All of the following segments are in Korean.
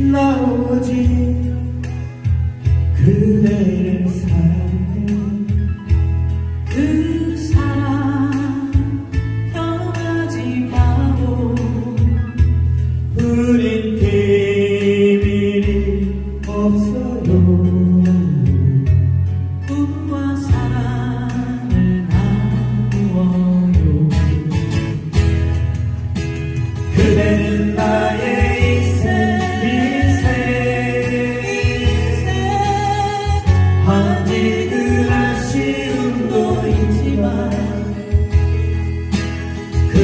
나오지. 그대를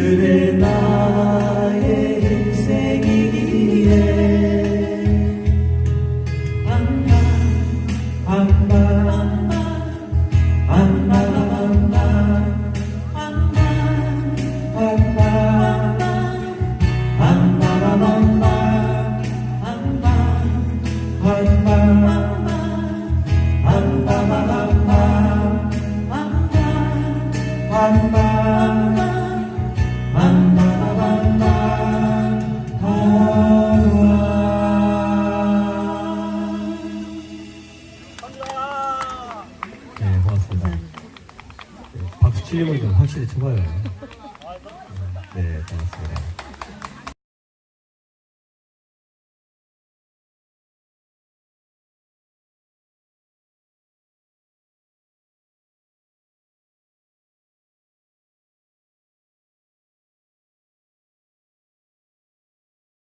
그대 나의 인생이기에 네, 고맙습니다. 네, 박수 치려고 좀 확실히 쳐봐요. 네, 고맙습니다.